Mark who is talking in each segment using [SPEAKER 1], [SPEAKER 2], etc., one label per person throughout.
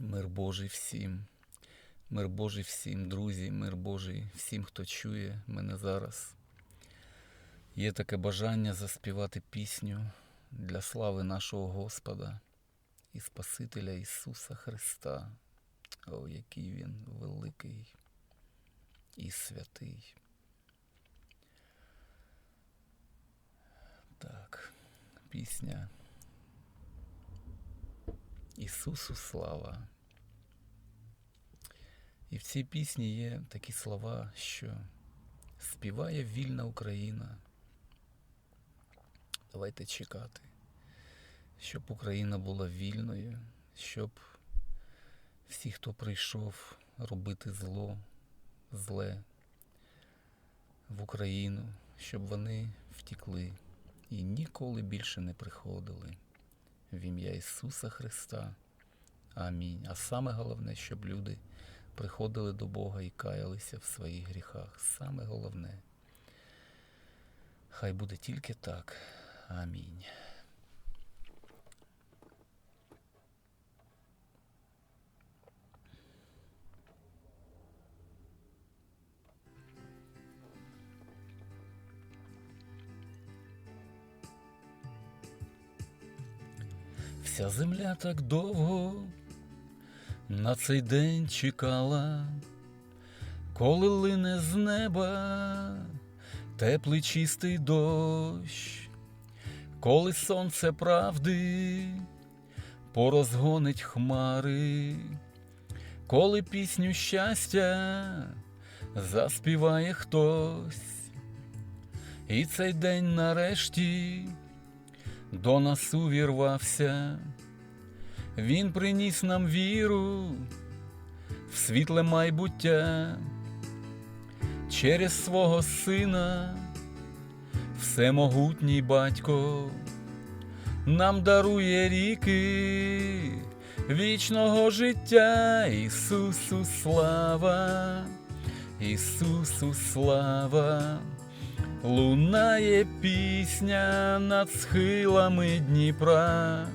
[SPEAKER 1] Мир Божий всім. Мир Божий всім, друзі, мир Божий всім, хто чує мене зараз. Є таке бажання заспівати пісню для слави нашого Господа і Спасителя Ісуса Христа. О, який Він великий і святий. Так, пісня. Ісусу слава. І в цій пісні є такі слова, що співає вільна Україна. Давайте чекати, щоб Україна була вільною, щоб всі, хто прийшов робити зло, зле в Україну, щоб вони втікли і ніколи більше не приходили. В ім'я Ісуса Христа. Амінь. А саме головне, щоб люди приходили до Бога і каялися в своїх гріхах. Саме головне. Хай буде тільки так. Амінь. Вся земля так довго на цей день чекала, коли лине з неба теплий чистий дощ, коли сонце правди порозгонить хмари, коли пісню щастя заспіває хтось, і цей день нарешті до нас увірвався, Він приніс нам віру в світле майбуття. Через свого сина, всемогутній батько нам дарує ріки вічного життя, Ісусу слава, Ісусу слава. Лунає пісня над схилами Дніпра.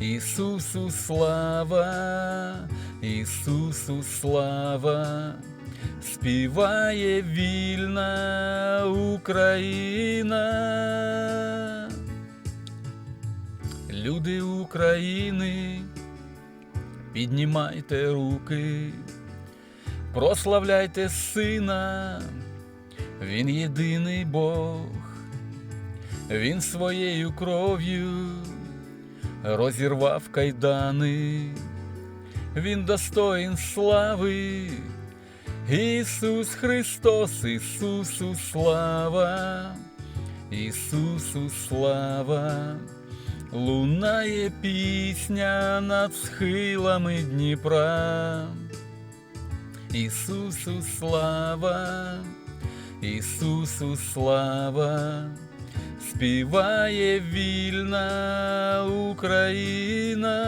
[SPEAKER 1] Ісусу слава, Ісусу слава, співає вільна Україна. Люди України, піднімайте руки, прославляйте сина. Він єдиний Бог, Він своєю кров'ю розірвав кайдани, Він достоїн слави, Ісус Христос, Ісусу слава, Ісусу слава, лунає пісня над схилами Дніпра, Ісусу слава. Ісусу слава, співає вільна Україна.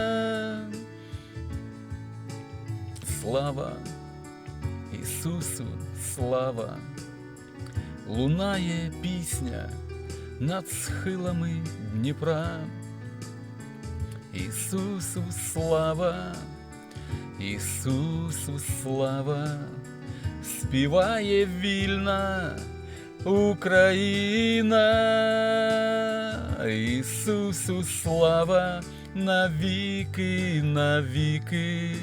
[SPEAKER 1] Слава Ісусу, слава, лунає пісня над схилами Дніпра. Ісусу слава, Ісусу слава Співає вільна Україна, Ісусу слава навіки, навіки,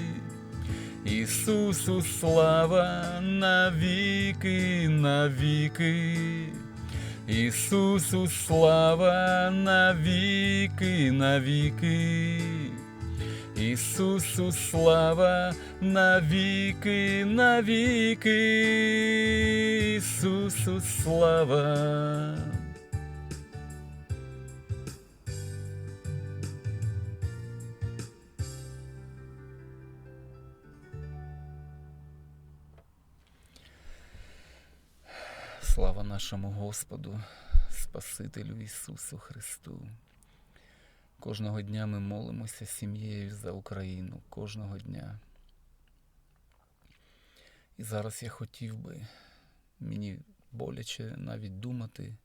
[SPEAKER 1] Ісусу слава навіки, навіки, Ісусу слава навіки, навіки. Ісусу слава навіки, навіки, Ісусу слава. Слава нашому Господу, Спасителю Ісусу Христу. Кожного дня ми молимося з сім'єю за Україну, кожного дня. І зараз я хотів би, мені боляче навіть думати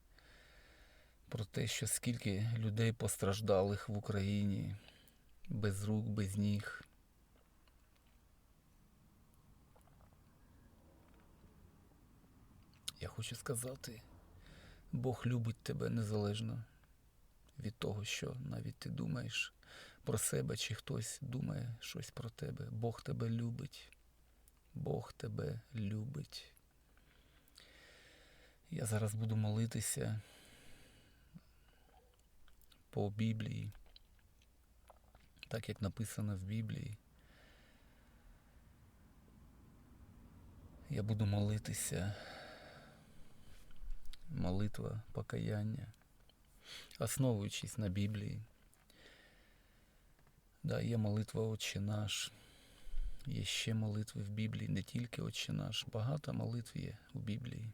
[SPEAKER 1] про те, що скільки людей постраждалих в Україні без рук, без ніг. Я хочу сказати, Бог любить тебе незалежно від того, що навіть ти думаєш про себе, чи хтось думає щось про тебе. Бог тебе любить. Бог тебе любить. Я зараз буду молитися по Біблії, так як написано в Біблії. Я буду молитися. Молитва покаяння, основуючись на Біблії. Да, є молитва Отче наш. Є ще молитви в Біблії, не тільки Отче наш. Багато молитв є у Біблії.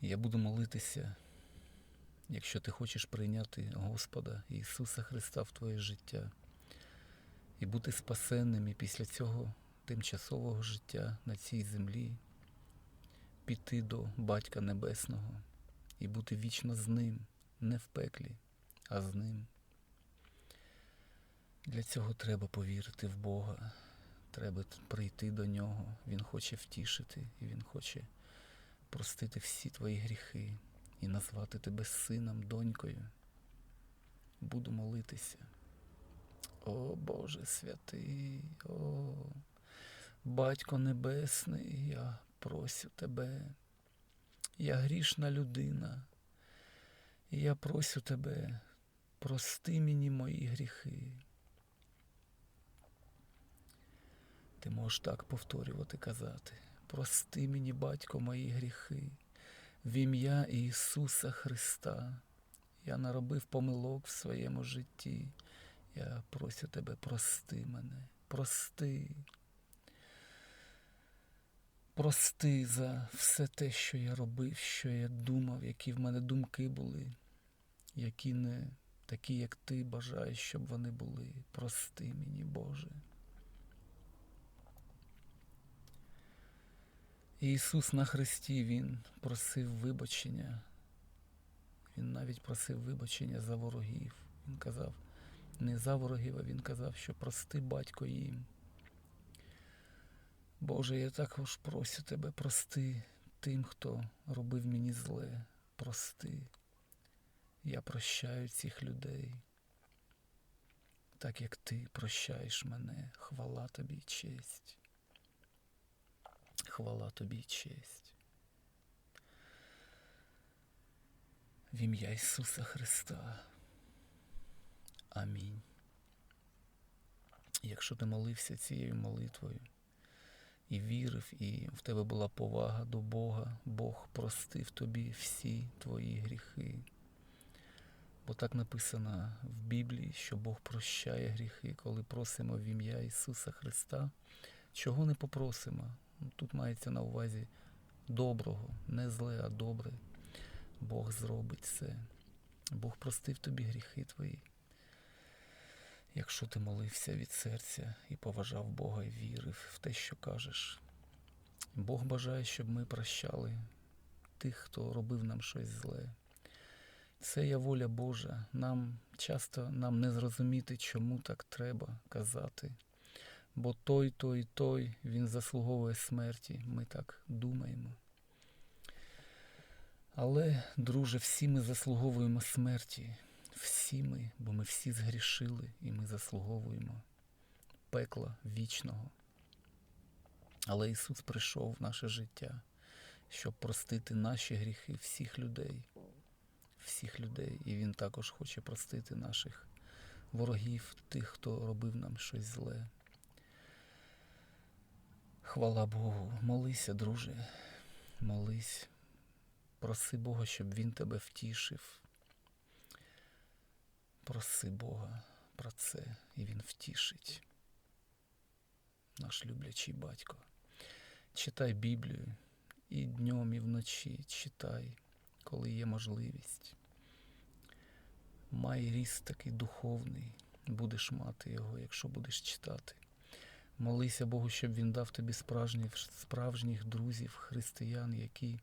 [SPEAKER 1] Я буду молитися, якщо ти хочеш прийняти Господа Ісуса Христа в твоє життя і бути спасенним і після цього тимчасового життя на цій землі, піти до Батька Небесного і бути вічно з Ним, не в пеклі, а з Ним. Для цього треба повірити в Бога, треба прийти до Нього. Він хоче втішити і Він хоче простити всі твої гріхи і назвати тебе сином, донькою. Буду молитися. О Боже святий, о Батько Небесний, я просю тебе. Я грішна людина. І я просю тебе, прости мені мої гріхи. Ти можеш так повторювати, казати. Прости мені, батько, мої гріхи, в ім'я Ісуса Христа. Я наробив помилок в своєму житті. Я просю тебе, прости мене, прости. Прости за все те, що я робив, що я думав, які в мене думки були, які не такі, як ти бажаєш, щоб вони були. Прости мені, Боже. Ісус на Христі Він просив вибачення. Він навіть просив вибачення за ворогів. Він казав, не за ворогів, а він казав, що прости батько їм. Боже, я також просю тебе, прости тим, хто робив мені зле. Прости. Я прощаю цих людей, так як ти прощаєш мене. Хвала тобі честь. Хвала тобі честь. В ім'я Ісуса Христа. Амінь. Якщо ти молився цією молитвою і вірив, і в тебе була повага до Бога, Бог простив тобі всі твої гріхи. Бо так написано в Біблії, що Бог прощає гріхи, коли просимо в ім'я Ісуса Христа. Чого не попросимо? Тут мається на увазі доброго, не зле, а добре. Бог зробить це. Бог простив тобі гріхи твої. Якщо ти молився від серця і поважав Бога і вірив в те, що кажеш. Бог бажає, щоб ми прощали тих, хто робив нам щось зле. Це є воля Божа. Нам часто нам не зрозуміти, чому так треба казати. Бо той, той, той, він заслуговує смерті. Ми так думаємо. Але, друже, всі ми заслуговуємо смерті. Всі ми, бо ми всі згрішили і ми заслуговуємо пекла вічного. Але Ісус прийшов в наше життя, щоб простити наші гріхи всіх людей, всіх людей. І Він також хоче простити наших ворогів, тих, хто робив нам щось зле. Хвала Богу, молися, друже, молись, проси Бога, щоб Він тебе втішив. Проси Бога про це, і Він втішить. Наш люблячий батько. Читай Біблію і днем, і вночі читай, коли є можливість. Май ріст такий духовний, будеш мати його, якщо будеш читати. Молися Богу, щоб він дав тобі справжніх, справжніх друзів, християн, які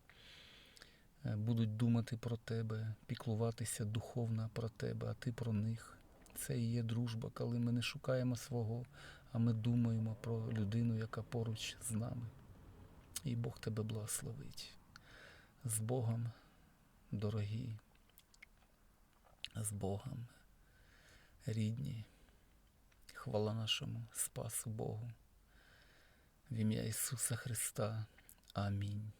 [SPEAKER 1] будуть думати про тебе, піклуватися духовно про тебе, а ти про них. Це і є дружба, коли ми не шукаємо свого, а ми думаємо про людину, яка поруч з нами. І Бог тебе благословить. З Богом, дорогі, з Богом, рідні. Хвала нашому Спасу Богу. В ім'я Ісуса Христа. Амінь.